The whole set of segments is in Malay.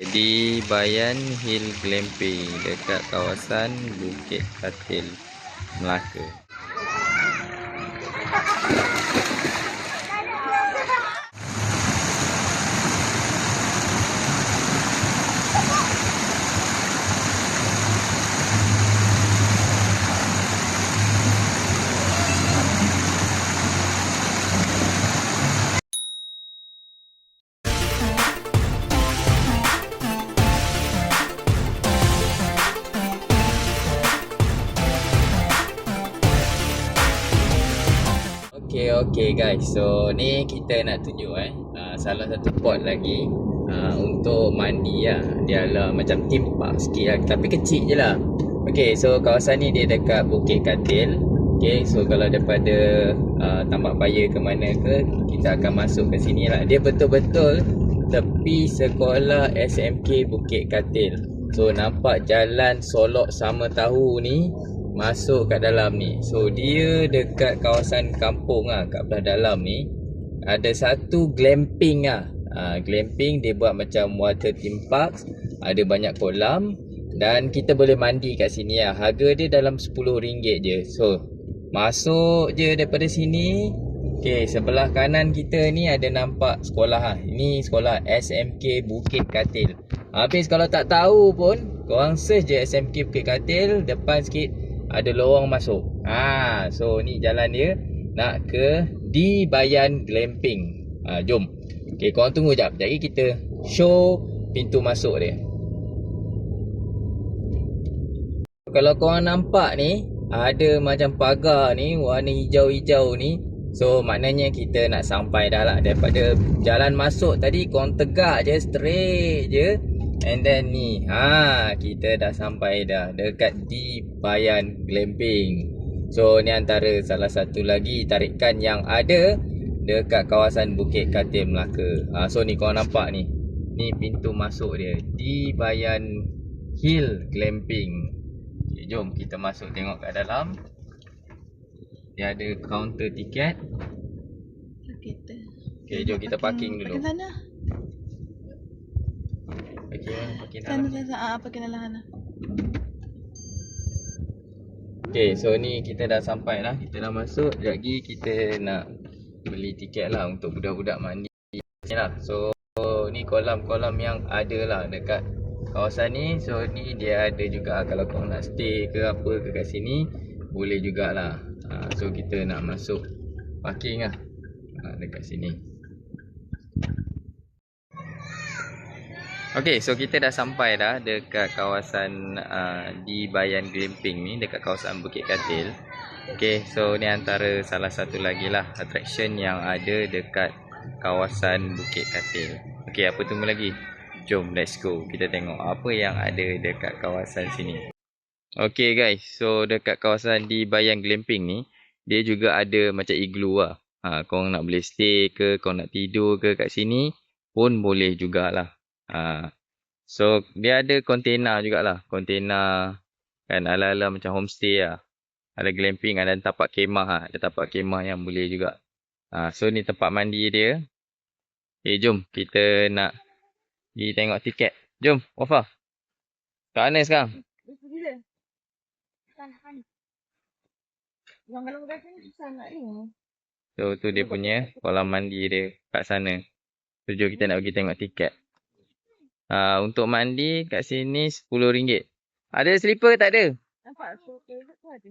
Di Bayan Hill Glamping dekat kawasan Bukit Katil, Melaka. Okay, guys. So ni kita nak tunjuk eh uh, salah satu pot lagi uh, untuk mandi lah. Dia lah macam theme park sikit lah tapi kecil je lah. Okay, so kawasan ni dia dekat Bukit Katil. Okay, so kalau daripada uh, Tambak Paya ke mana ke kita akan masuk ke sini lah. Dia betul-betul tepi sekolah SMK Bukit Katil. So nampak jalan Solok sama tahu ni masuk kat dalam ni. So dia dekat kawasan kampung ah kat belah dalam ni ada satu glamping ah. Ha, glamping dia buat macam water theme park, ada banyak kolam dan kita boleh mandi kat sini ah. Harga dia dalam RM10 je. So masuk je daripada sini. Okey, sebelah kanan kita ni ada nampak sekolah ah. Ini sekolah SMK Bukit Katil. Habis kalau tak tahu pun, korang search je SMK Bukit Katil, depan sikit ada lorong masuk. Ha, so ni jalan dia nak ke di Bayan Glamping. Ha, jom. Okey, korang tunggu jap. Jadi kita show pintu masuk dia. Kalau korang nampak ni, ada macam pagar ni warna hijau-hijau ni. So maknanya kita nak sampai dah lah daripada jalan masuk tadi korang tegak je straight je And then ni, ha kita dah sampai dah dekat di Bayan Glamping. So ni antara salah satu lagi tarikan yang ada dekat kawasan Bukit Katil Melaka. Ha, so ni kau nampak ni. Ni pintu masuk dia di Bayan Hill Glamping. Okay, jom kita masuk tengok kat dalam. Dia ada kaunter tiket. Kita. Okay, jom kita parking dulu. Parking sana. Okay, parking Sana dalam. sana ah parking dalam sana. Okay, so ni kita dah sampai lah. Kita dah masuk. Sekejap lagi kita nak beli tiket lah untuk budak-budak mandi. Ni lah. So, ni kolam-kolam yang ada lah dekat kawasan ni. So, ni dia ada juga kalau kau nak stay ke apa ke kat sini. Boleh jugalah. Ha, so, kita nak masuk parking lah. Ha, dekat sini. Okay, so kita dah sampai dah dekat kawasan uh, di Bayan Glamping ni dekat kawasan Bukit Katil. Okay, so ni antara salah satu lagi lah attraction yang ada dekat kawasan Bukit Katil. Okay, apa tunggu lagi? Jom, let's go. Kita tengok apa yang ada dekat kawasan sini. Okay guys, so dekat kawasan di Bayan Glamping ni, dia juga ada macam igloo lah. Ha, korang nak boleh stay ke, korang nak tidur ke kat sini pun boleh jugalah. Ha. So dia ada container jugalah. Container kan ala-ala macam homestay lah. Ada glamping, ada tapak kemah lah. Ada tapak kemah yang boleh juga. Ha. So ni tempat mandi dia. Eh jom kita nak pergi tengok tiket. Jom Wafa. Kat mana sekarang? Yang kalau sini susah nak ni. So tu dia punya kolam mandi dia kat sana. So jom kita nak pergi tengok tiket. Uh, untuk mandi kat sini RM10. Ada slipper tak ada? Nampak toilet tu ada.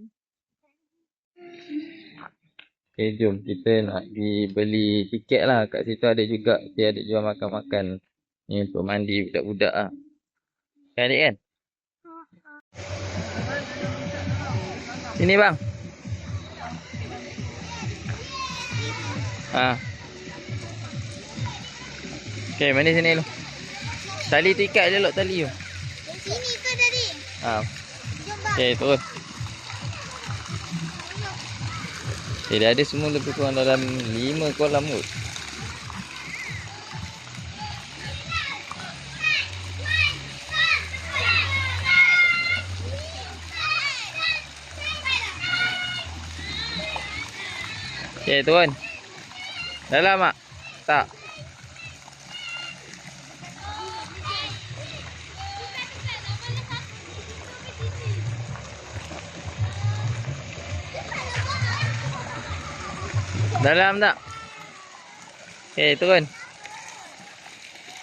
Okay, jom kita nak pergi beli tiket lah. Kat situ ada juga, dia ada jual makan-makan. Ni untuk mandi budak-budak lah. Kan adik kan? Sini bang. Ha. Okay, mandi sini dulu. Tali tiket je lok tali tu. Sini ke tadi? Ha. Bang. Okay, turun. Okay, dia ada semua lebih kurang dalam 5 kolam kot. Okay, turun. Dalam mak? Tak. Dalam tak? Okay, turun.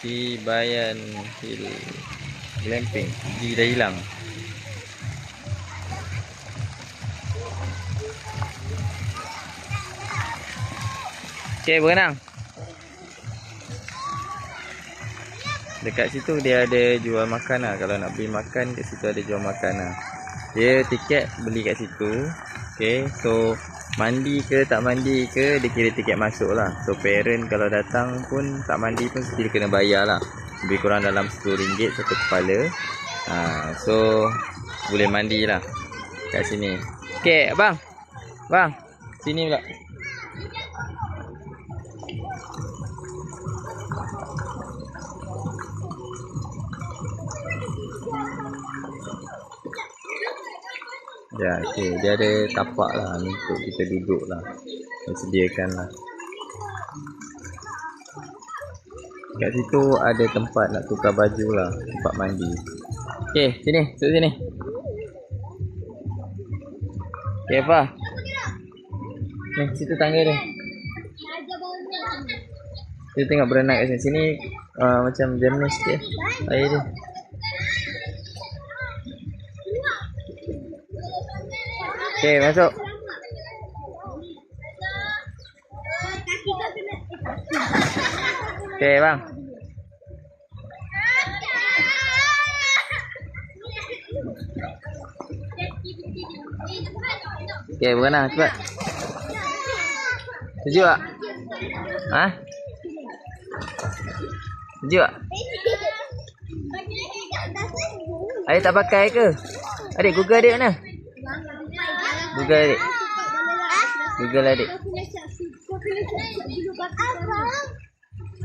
Di Bayan Hill Glamping. Di dah hilang. Okay, berenang. Dekat situ dia ada jual makan lah. Kalau nak beli makan, kat situ ada jual makan lah. Dia tiket beli kat situ. Okay, so mandi ke tak mandi ke, dia kira tiket masuk lah. So parent kalau datang pun tak mandi pun still kena bayar lah. Lebih kurang dalam RM10 satu kepala. Ha, so boleh mandi lah kat sini. Okay, abang. Bang, sini pula. Ya, okay. Dia ada tapak lah untuk kita duduk lah. Dia sediakan lah. Kat situ ada tempat nak tukar baju lah. Tempat mandi. Okay, sini. Duduk sini. Okay, apa? Ni, situ tangga dia. Kita tengok berenang kat sini. Sini uh, macam jernih sikit air dia. Okay, masuk. Okay, bang. Okay, berenang cepat. Sejuk tak? Ha? Sejuk tak? Adik tak pakai ke? Adik, Google adik mana? Google adik. Google adik.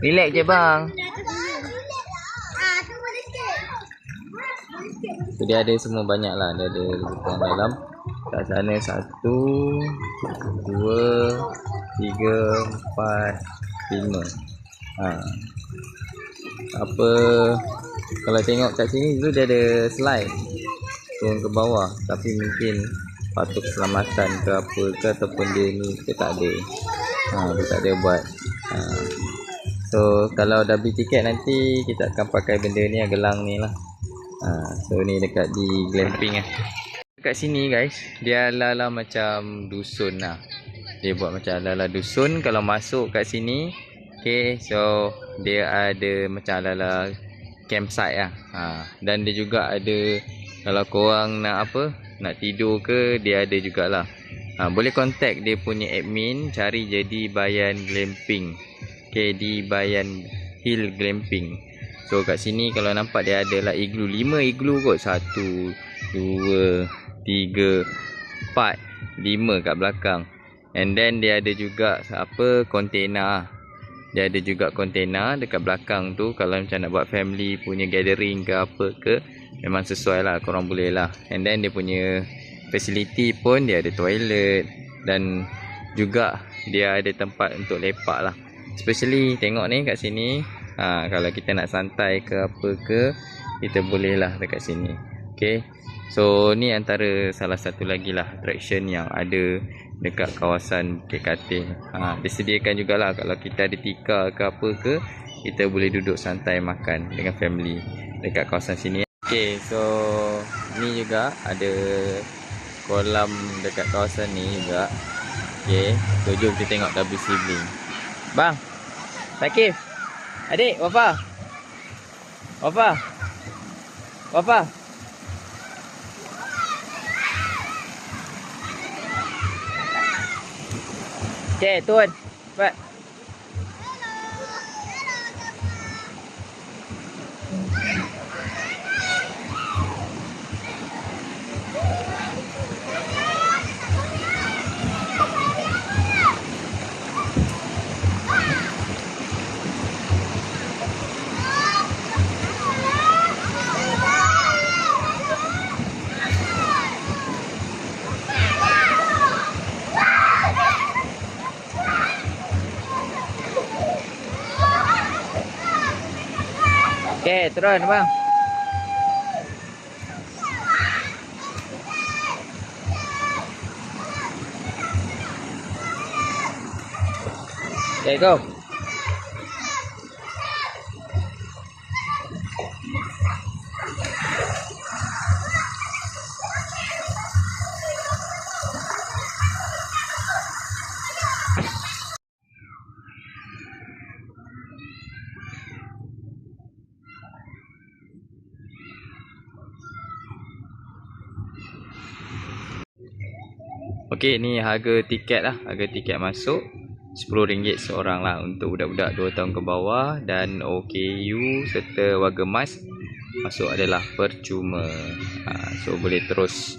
Relax je bang. So, dia ada semua banyak lah. Dia ada lebutan dalam. Kat sana satu, dua, tiga, empat, lima. Ha. Apa kalau tengok kat sini dulu dia ada slide turun ke bawah tapi mungkin patut keselamatan ke apa ke ataupun dia ni dia tak ada. Ha, dia tak ada buat. Ha. so kalau dah beli tiket nanti kita akan pakai benda ni gelang ni lah. Ha, so ni dekat di glamping lah dekat sini guys dia ala-ala macam dusun lah. Dia buat macam ala-ala dusun. Kalau masuk kat sini Okay, so dia ada macam ala-ala campsite lah. Ha, dan dia juga ada kalau korang nak apa, nak tidur ke, dia ada jugalah. Ha, boleh contact dia punya admin, cari jadi Bayan Glamping. Okay, di Bayan Hill Glamping. So kat sini kalau nampak dia ada lah igloo. 5 igloo kot. 1, 2, 3, 4, 5 kat belakang. And then dia ada juga apa, container dia ada juga container dekat belakang tu kalau macam nak buat family punya gathering ke apa ke memang sesuai lah korang boleh lah and then dia punya facility pun dia ada toilet dan juga dia ada tempat untuk lepak lah especially tengok ni kat sini ha, kalau kita nak santai ke apa ke kita boleh lah dekat sini okay so ni antara salah satu lagi lah attraction yang ada dekat kawasan KKT. Ha, disediakan jugalah kalau kita ada tika ke apa ke, kita boleh duduk santai makan dengan family dekat kawasan sini. Okay, so ni juga ada kolam dekat kawasan ni juga. Okay, so jom kita tengok WC Bling. Bang, Takif. Adik, Wafa. Wafa. Wafa. Okay, turun. Okay, turun bang. Okay, go. Okey, ni harga tiket lah. Harga tiket masuk RM10 seorang lah untuk budak-budak 2 tahun ke bawah dan OKU serta warga mas masuk adalah percuma. Ha, so boleh terus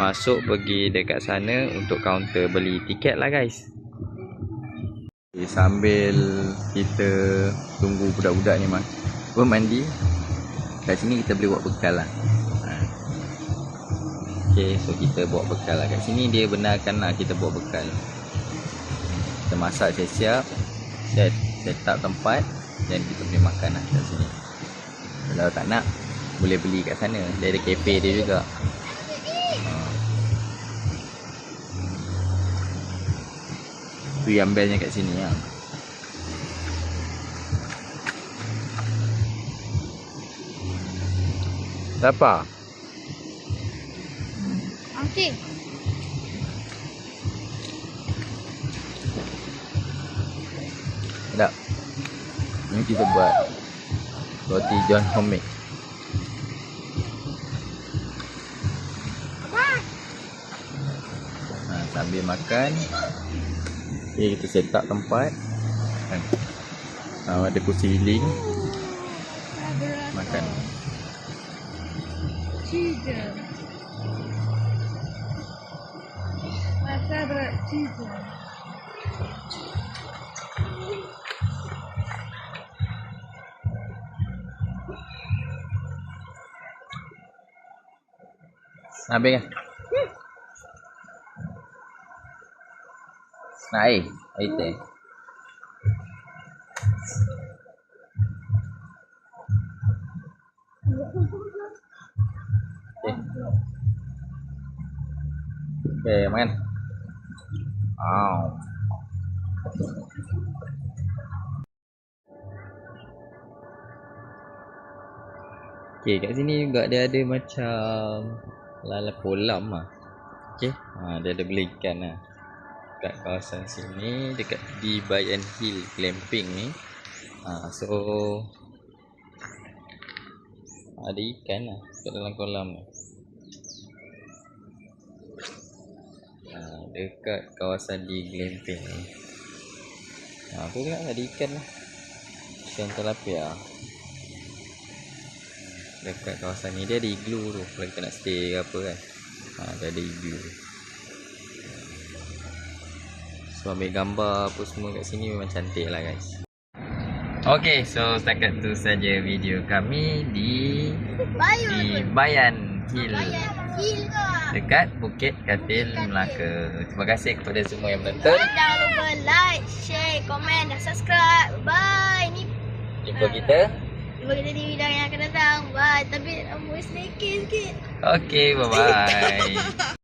masuk pergi dekat sana untuk kaunter beli tiket lah guys. Okay, sambil kita tunggu budak-budak ni mas bermandi kat sini kita boleh buat bekal lah. Okay, so kita bawa bekal lah kat sini dia benarkan lah kita bawa bekal. Kita masak siap-siap, set, set up tempat dan kita boleh makan lah kat sini. Kalau tak nak, boleh beli kat sana. Dia ada kafe dia juga. Ha. Tu yang bestnya kat sini lah. Siapa? Okey. Tak. Ni kita buat roti John homemade. Ha, sambil makan okay, kita set up tempat kan. Ha, ada kursi healing makan Cheese. My favorite cheese. Habis kan? Nak air? Air teh? Okay. Okay, makan. Wow. Okay, kat sini juga dia ada macam lala kolam lah. Okay, ha, dia ada beli ikan lah. Kat kawasan sini, dekat di Bayan Hill Glamping ni. Ha, so, ada ikan lah kat dalam kolam ni. Ha, dekat kawasan di Glamping ni. Ha, tu tengok ada ikan lah. Ikan tilapia. Dekat kawasan ni dia ada igloo tu Kalau kita nak stay ke apa kan ha, Dia ada igloo So ambil gambar apa semua kat sini memang cantik lah guys Okay so setakat tu saja video kami di Bayu. di Bayan Hill Bayar Dekat Bukit Katil Melaka Terima kasih kepada semua yang menonton Jangan lupa like, share, komen dan subscribe. Bye. Ni Jumpa kita Jumpa kita di video yang akan datang. Bye. Tapi rambut sedikit sikit. Okay bye bye